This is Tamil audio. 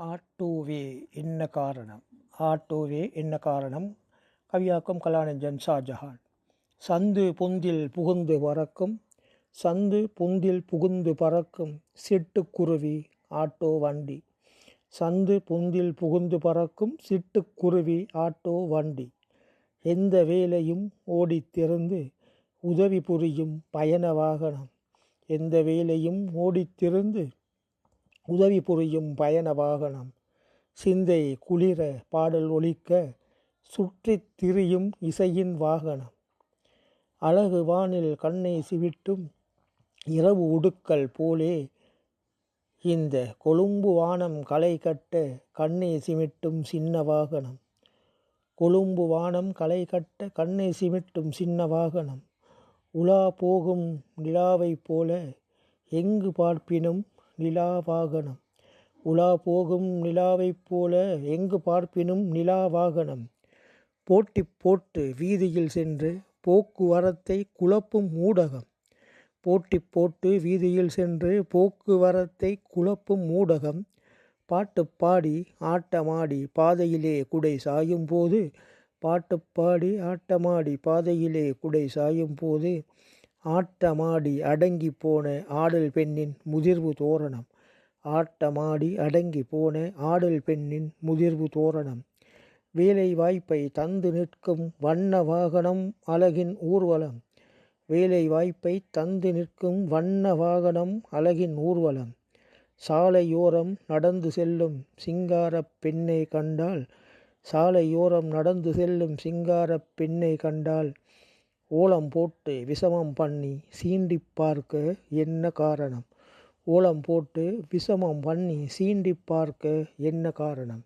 ஆட்டோவே என்ன காரணம்? ஆட்டோவே என்ன காரணம்? கவியாக்கம் கலாநஞ்சன் ஷாஜஹான். சந்து பொந்தில் புகுந்து பறக்கும். சந்து பொந்தில் புகுந்து பறக்கும். சிட்டுக்குருவி ஆட்டோ வண்டி. சந்து பொந்தில் புகுந்து பறக்கும். சிட்டுக்குருவி ஆட்டோ வண்டி. எந்த வேலையும் ஓடித் திறந்து உதவி புரியும் பயண வாகனம். எந்த வேலையும் ஓடித் திறந்து உதவி புரியும் பயண வாகனம் சிந்தை குளிர பாடல் ஒழிக்க சுற்றி திரியும் இசையின் வாகனம். அழகு வானில் கண்ணை சிவிட்டும் இரவு உடுக்கல் போலே இந்த கொழும்பு வானம் களை கட்ட கண்ணை சிமிட்டும் சின்ன வாகனம். கொழும்பு வானம் களை கட்ட கண்ணை சிமிட்டும் சின்ன வாகனம். உலா போகும் நிலாவைப் போல எங்கு பார்ப்பினும் நிலா வாகனம் உலா போகும் நிலாவைப் போல எங்கு பார்ப்பினும் நிலா வாகனம் போட்டி போட்டு வீதியில் சென்று போக்குவரத்தை குழப்பும் ஊடகம். போட்டி போட்டு வீதியில் சென்று போக்குவரத்தை குழப்பும் ஊடகம். பாட்டு பாடி ஆட்டமாடி பாதையிலே குடை சாயும் போது பாட்டு பாடி ஆட்டமாடி பாதையிலே குடை சாயும் போது ஆட்டமாடி அடங்கி போன ஆடல் பெண்ணின் முதிர்வு தோரணம். ஆட்டமாடி அடங்கி போன ஆடல் பெண்ணின் முதிர்வு தோரணம். வேலை வாய்ப்பை தந்து நிற்கும் வண்ண வாகனம் அழகின் ஊர்வலம். வேலை வாய்ப்பை தந்து நிற்கும் வண்ண வாகனம் அழகின் ஊர்வலம். சாலையோரம் நடந்து செல்லும் சிங்காரப் பெண்ணை கண்டால் சாலையோரம் நடந்து செல்லும் சிங்காரப் பெண்ணை கண்டால் ஓலம் போட்டு விஷமம் பண்ணி சீண்டிப் பார்க்க என்ன காரணம்? ஓலம் போட்டு விஷமம் பண்ணி சீண்டி பார்க்க என்ன காரணம்?